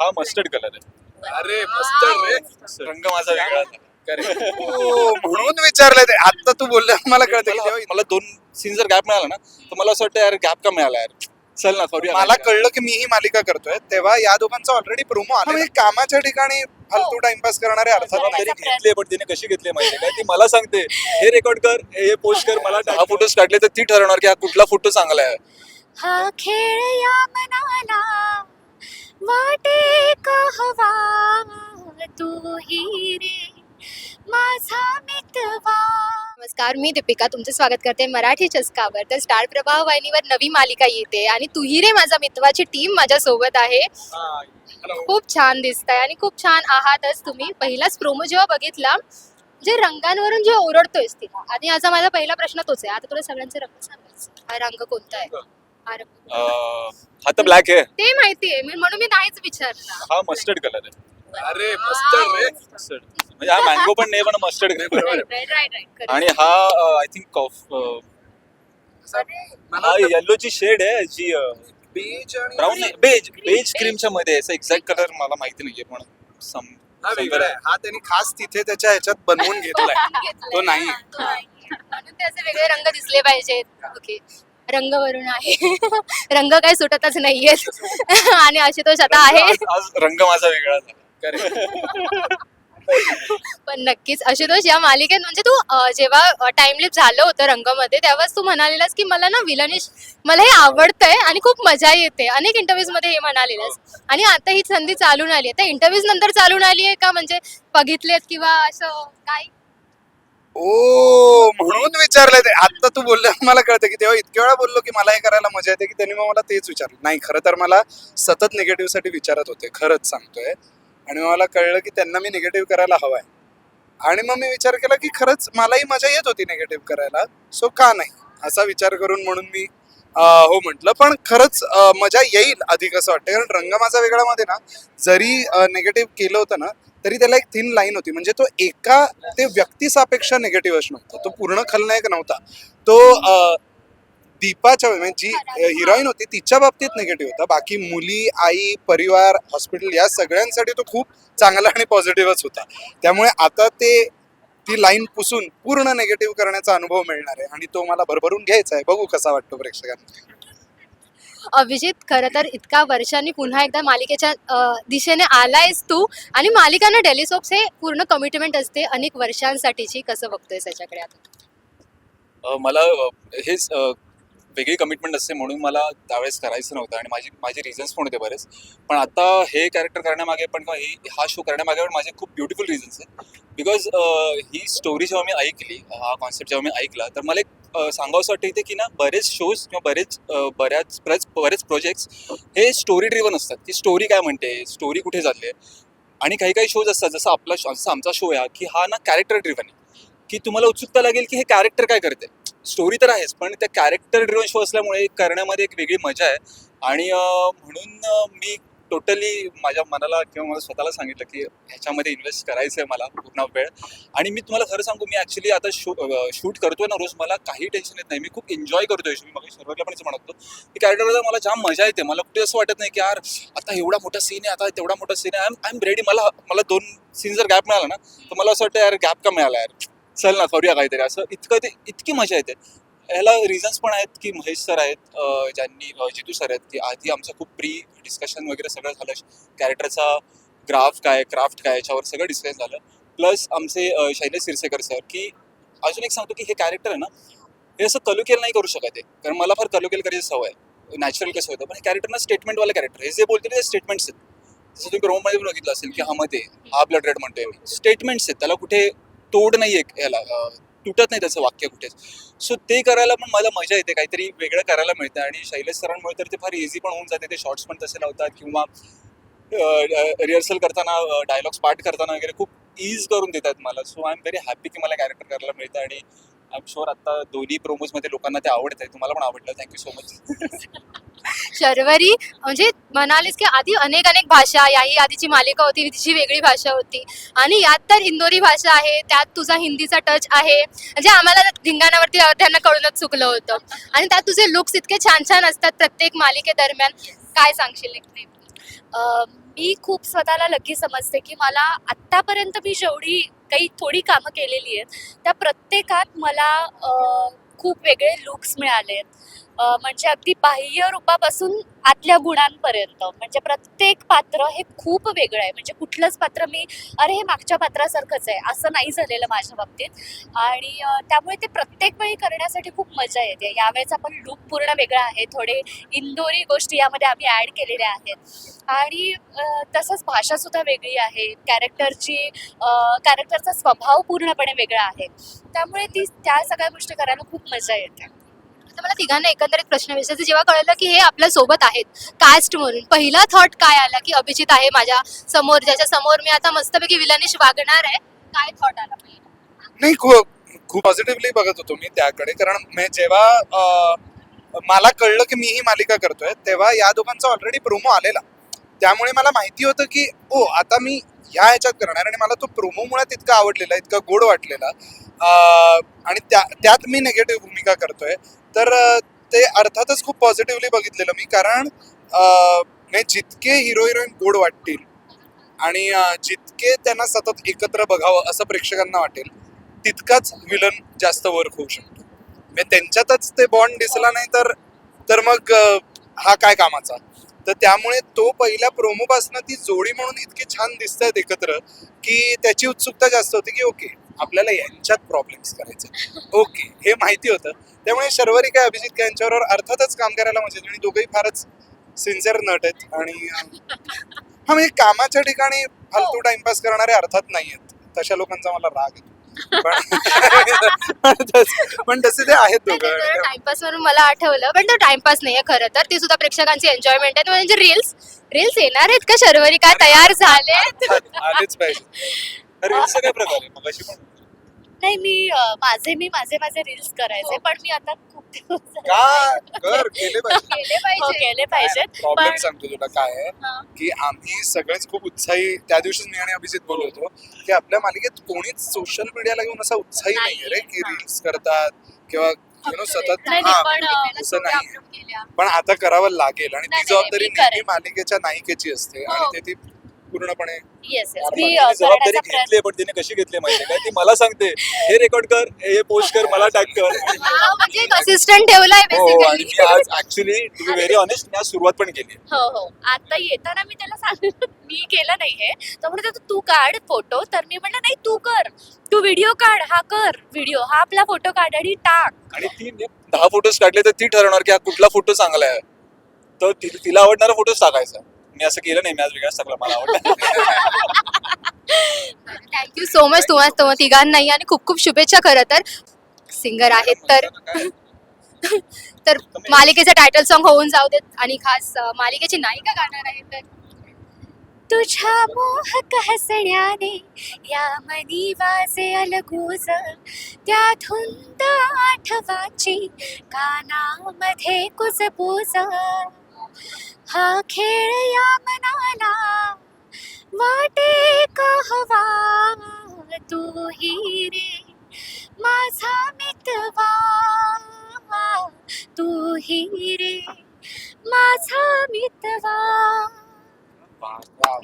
हा mustard colour आहे. अरे मस्त रे. रंग माझा वेगळा आहे. हो, म्हणून विचारलं ते. आता तू बोलल्या मला कळतं की मला तेव्हा मला दोन सीन जर गॅप मिळाला ना तर मला असं वाटतं यार गॅप का मिळाला यार? चल ना करूया मला काहीतरी. कळलं की मी ही मालिका करतोय. तेव्हा या दोघांचा ऑलरेडी प्रोमो आला म्हणजे कामाच्या ठिकाणी फालतू टाइमपास करणारे अर्थात नाही घेतले पण तिने कशी घेतली माहिती काय ती मला सांगते. हे रेकॉर्ड कर हे पोस्ट कर मला हा फोटोज काढले तर ती ठरवणार की हा कुठला फोटो चांगला आहे. हा खेळ या मनाला. वाटे कहवा तू ही रे? माझा मितवा. नमस्कार मी दीपिका. तुमचं स्वागत करते मराठी चस्कावर. तर स्टार प्रवाह वाहिनीवर नवी मालिका येते आणि तुही रे माझा मितवाची टीम माझ्या सोबत आहे खूप छान दिसत आहे आणि खूप छान आहातच तुम्ही. पहिलाच प्रोमो जेव्हा बघितला जे रंगांवरून जे ओरडतोयस तिला. आणि याचा माझा पहिला प्रश्न तोच आहे. आता तुला सगळ्यांचे रंग सांगायचे हा रंग कोणता आहे? हा हा तर ब्लॅक आहे. ते माहितीये मी म्हणून मी नाहीच विचारलं. हा मस्टर्ड कलर आहे. अरे मस्टर्ड म्हणजे हा मँगो पण नाही पण मस्टर्ड. राईट राईट राईट आणि हा आय थिंक कॉफ हा येल्लोची शेड आहे जी बीच ब्राऊन बेज बेज क्रीमच्या मध्ये आहे. असं एक्झॅक्ट कलर मला माहिती नाहीये पण सम हा वेगळा आहे. हा त्यांनी खास तिथे त्याच्या ह्याच्यात बनवून घेतलाय. तो नाही. म्हणून ते असे वेगळे रंग दिसले पाहिजेत. ओके रंगवरून आहे. रंग काही सुटतच नाहीयेत. आणि आशुतोष आता आहे. आज आज रंग माझा वेगळा झाला पण नक्कीच आशुतोष या मालिकेत म्हणजे तू अं, जेव्हा टाइमलिप झालं होतं रंगमध्ये तेव्हाच तू म्हणालेलास की मला ना विलनिश मला हे आवडतंय आणि खूप मजा येते. अनेक इंटरव्ह्यूजमध्ये हे म्हणालेलास. आणि आता ही संधी चालून आली आहे. त्या इंटरव्ह्यूज नंतर चालून आली आहे का? म्हणजे बघितलेत किंवा असं काय? ओ म्हणून विचारलं ते. आता तू बोलल्या मला कळतं की तेव्हा इतक्या वेळा बोललो की मला हे करायला मजा येते की त्यांनी मग मला तेच विचारलं. नाही खरं तर मला सतत निगेटिव्हसाठी विचारत होते खरंच सांगतोय. आणि मग मला कळलं की त्यांना मी निगेटिव्ह करायला हवाय. आणि मग मी विचार केला की खरंच मलाही मजा येत होती निगेटिव्ह करायला. सो का नाही? असा विचार करून म्हणून मी हो म्हटलं. पण खरंच मजा येईल अधिक असं वाटतं कारण रंग माझा वेगळा मध्ये ना जरी निगेटिव्ह केलं होतं ना तरी त्याला एक थिन लाईन होती. म्हणजे तो एका ते व्यक्तीसापेक्षा निगेटिव्ह नव्हता तो पूर्ण खलनायक नव्हता. तो दीपाच्या म्हणजे जी हिरोईन होती तिच्या बाबतीत निगेटिव्ह होता. बाकी मुली आई परिवार हॉस्पिटल या सगळ्यांसाठी तो खूप चांगला आणि पॉझिटिव्हच होता. त्यामुळे आता ते ती लाईन पुसून पूर्ण निगेटिव्ह करण्याचा अनुभव मिळणार आहे. आणि तो मला भरभरून घ्यायचा आहे. बघू कसा वाटतो प्रेक्षकांना. अभिजित खरं तर इतका वर्षांनी पुन्हा एकदा मालिकेच्या दिशेने आलायस तू आणि मालिकांना डेली हे पूर्ण कमिटमेंट असते अनेक वर्षांसाठीची. कसं बघतोय त्याच्याकडे आता? मला हेच वेगळी कमिटमेंट असते म्हणून मला त्यावेळेस करायचं नव्हतं आणि माझी माझे रिझन्स पण होते बरेच. पण आता हे कॅरेक्टर करण्यामागे पण किंवा ही हा शो करण्यामागे पण माझे खूप ब्युटिफुल रिझन्स आहेत. बिकॉज ही स्टोरी जेव्हा मी ऐकली हा कॉन्सेप्ट जेव्हा मी ऐकला तर मला एक सांगावंसं वाटतं इथे की ना बरेच शोज किंवा बरेच बऱ्याच बरेच बरेच प्रोजेक्ट्स हे स्टोरी ड्रिव्हन असतात. की स्टोरी काय म्हणते? स्टोरी कुठे चालली आहे आणि काही काही शोज असतात. जसं आपला जसं आमचा शो आहे की हा ना कॅरेक्टर ड्रिव्हन आहे. की तुम्हाला उत्सुकता लागेल की हे कॅरेक्टर काय करते? स्टोरी तर आहेच पण त्या कॅरेक्टर ड्रिव्हन शो असल्यामुळे करण्यामध्ये एक वेगळी मजा आहे. आणि म्हणून मी टोटली माझ्या मनाला किंवा मला स्वतःला सांगितलं की ह्याच्यामध्ये इन्व्हेस्ट करायचं आहे मला पूर्ण वेळ. आणि मी तुम्हाला खरं सांगू मी ॲक्च्युली आता शू शूट करतोय ना रोज मला काही टेन्शन येत नाही. मी खूप एन्जॉय करतोय. मी मग सर्वला पण असं म्हणतो की कॅरेक्टरला मला जाम मजा येते. मला कुठे असं वाटत नाही की यार आता एवढा मोठा सीन आहे आता तेवढा मोठा सीन आहे. आय एम रेडी मला मला दोन सीन जर गॅप मिळाला ना तर मला असं वाटतं यार गॅप का मिळाला यार. चल ना करूया काहीतरी. असं इतकं ते इतकी मजा येते. ह्याला रिझन्स पण आहेत की महेश सर आहेत ज्यांनी जितू सर आहेत की आधी आमचं खूप प्री डिस्कशन वगैरे सगळं झालं. कॅरेक्टरचा ग्राफ काय क्राफ्ट काय याच्यावर सगळं डिस्कस झालं. प्लस आमचे शैलेश सिरसेकर सर की अजून एक सांगतो की हे कॅरेक्टर आहे ना हे असं कलोकेल नाही करू शकत आहे कारण मला फार कलोकेल करायची सवय आहे. नॅचरल कसं होतं. पण हे कॅरेक्टर ना स्टेटमेंटवाले कॅरेक्टर हे जे बोलते ते स्टेटमेंट्स आहेत. जसं तुम्ही रोममध्ये पण बघितलं असेल की हा मध्ये हा ब्लड रेड म्हणतोय मी. स्टेटमेंट्स आहेत. त्याला कुठे तोड नाही आहे याला तुटत नाही त्याचं वाक्य कुठेच. सो ते करायला पण मला मजा येते. काहीतरी वेगळं करायला मिळतं आणि शैलेश सरांमुळे तर ते फार इझी पण होऊन जाते. ते शॉर्ट्स पण तसे लावतात किंवा रिहर्सल करताना डायलॉग्स पाठ करताना वगैरे खूप ईज करून देतात मला. So I am very happy की मला कॅरेक्टर करायला मिळतं आणि आय एम शुअर आता दोन्ही प्रोमोजमध्ये लोकांना ते आवडत आहे तुम्हाला पण आवडलं. थँक्यू सो मच शर्वरी म्हणजे म्हणालीस की आधी अनेक अनेक भाषा याही आधीची मालिका होती तिची वेगळी भाषा होती. आणि यात तर इंदोरी भाषा आहे त्यात तुझा हिंदीचा टच आहे. म्हणजे आम्हाला धिंगाणावरती त्यांना कळूनच चुकलं होतं. आणि त्यात तुझे लुक्स इतके छान छान असतात प्रत्येक मालिकेदरम्यान काय सांगशील ते? मी खूप स्वतःला लकी समजते की मला आत्तापर्यंत मी जेवढी काही थोडी कामं केलेली आहेत त्या प्रत्येकात मला खूप वेगळे लुक्स मिळाले आहेत. म्हणजे अगदी बाह्य रूपापासून आतल्या गुणांपर्यंत. म्हणजे प्रत्येक पात्र हे खूप वेगळं आहे. म्हणजे कुठलंच पात्र मी अरे हे मागच्या पात्रासारखंच आहे. असं नाही झालेलं माझ्या बाबतीत. आणि त्यामुळे ते प्रत्येक वेळी करण्यासाठी खूप मजा येते. यावेळेस आपण लूप पूर्ण वेगळा आहे. थोडे इंदोरी गोष्टी यामध्ये आम्ही ॲड केलेल्या आहेत. आणि तसंच भाषासुद्धा वेगळी आहे. कॅरेक्टरची कॅरेक्टरचा स्वभाव पूर्णपणे वेगळा आहे. त्यामुळे ती त्या सगळ्या गोष्टी करायला खूप मजा येते. आता मला तिघांना एकंदरीत प्रश्न विचारायचा जेव्हा कळलं की हे आपल्यासोबत आहेत कास्ट म्हणून पहिला थॉट काय आला की अभिजित आहे माझ्यासमोर ज्याच्या समोर मी आता मस्तपैकी विलनिश वागणार आहे? काय थॉट आला पहिला? नाही खूप खूप पॉझिटिव्हली बघत होतो मी त्याकडे. कारण मी जेव्हा अं, मला कळलं की मी ही मालिका करतोय तेव्हा या दोघांचा ऑलरेडी प्रोमो आलेला. त्यामुळे मला माहिती होतं की ओ आता मी ह्या ह्याच्यात करणार आणि मला तो प्रोमो तितका आवडलेला इतका गोड वाटलेला. अं, आणि त्या त्यात मी निगेटिव्ह भूमिका करतोय. तर ते अर्थातच खूप पॉझिटिव्हली बघितलेलं मी. कारण अं, जितके हिरो हिरोईन गोड वाटतील आणि जितके त्यांना सतत एकत्र बघावं असं प्रेक्षकांना वाटेल तितकाच विलन जास्त वर्क होऊ शकतो. म्हणजे त्यांच्यातच ते बॉन्ड दिसला नाही तर तर मग हा काय कामाचा? तर त्यामुळे तो पहिल्या प्रोमोपासनं ती जोडी म्हणून इतकी छान दिसत आहेत एकत्र की त्याची उत्सुकता जास्त होती की ओके आपल्याला यांच्यात प्रॉब्लेम्स करायचे. ओके हे माहिती होतं. त्यामुळे शर्वरी काय अभिजित काय यांच्याबरोबर अर्थातच काम करायला मजा आणि दोघंही फारच सिन्सिअर नट आहेत. आणि हा म्हणजे कामाच्या ठिकाणी फालतू टाइमपास करणारे अर्थात नाही आहेत तशा लोकांचा मला राग येतो. पण तस- ते आहेत दोघं. टाइमपास म्हणून मला आठवलं. पण तो टाइमपास नाहीये खरं तर. ते सुद्धा प्रेक्षकांची एन्जॉयमेंट आहे. म्हणजे रील्स रील्स येणार आहेत का शर्वरी? काय तयार झाले आलेच पाहिजे. रील्सचा काय प्रकार आहे मग अशी पण नाही मी अ, माझे मी माझे माझे रील्स करायचे पण मी आता खूप दिवस झाले का कर केले पाहिजे केले हो, पाहिजे केले पाहिजेत प्रॉब्लेम पण सांगतो तुला काय आहे हा. की आम्ही सगळेच खूप उत्साही त्या दिवशीच मी आणि अभिजित बोललो होतो की आपल्या मालिकेत कोणीच सोशल मीडियाला घेऊन असा उत्साही नाहीये रे की हा. रील्स करतात किंवा यु नो सतत नाही, हा पण, अ, असं नाही. पण आता करावं लागेल आणि ती नाही, नाही, जबाबदारी मी करेन. नेहमी मालिकेच्या नायिकेची असते हो. आणि ते ती पूर्णपणे. येस येस मी अ, जबाबदारी करण्याचा प्रयत्न घेतली पण तिने कशी घेतली माहिती काय ती मला सांगते. हे रेकॉर्ड कर हे पोस्ट कर मला टॅग कर. हा, म्हणजे एक असिस्टंट ठेवलाय हो आणि बेसिकली मी आज actually to be very honest मी आज सुरुवात पण केली हो हो. आता येताना मी त्याला सांग मी केलं नाही हे तो म्हणतो तू काढ फोटो तर मी म्हटलं नाही तू कर. तू व्हिडिओ काढ. हा कर व्हिडिओ हा आपला फोटो काढ आणि टाक. आणि ती ने दहा फोटोज काढले तर ती ठरवणार की हा कुठला फोटो चांगला आहे. तर ति- तिला आवडणारा फोटोज टाकायचा. मी असं केलं नाही मी आज वेगळाच टाकला मला आवडलं. थँक्यू सो मच तुम्हाला तुम्हा तिघांनाही आणि खूप खूप शुभेच्छा खरं तर. सिंगर आहेत तर. तर मालिकेचं टायटल सॉन्ग होऊन जाऊ देत आणि खास अं, मालिकेची नायिका गाणार आहे तर. तुझ्या मोहक हसण्याने या मनी वाजे अलगूज त्या धुंद आठवाची कानामध्ये कुजबूज. हा खेळ या मनाला वाटे कहवा. तू ही रे माझा मितवा. तू ही रे माझा मितवा.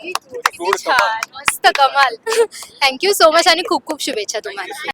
किती. छान मस्त कमाल. थँक्यू सो मच आणि खूप खूप शुभेच्छा तुम्हाला.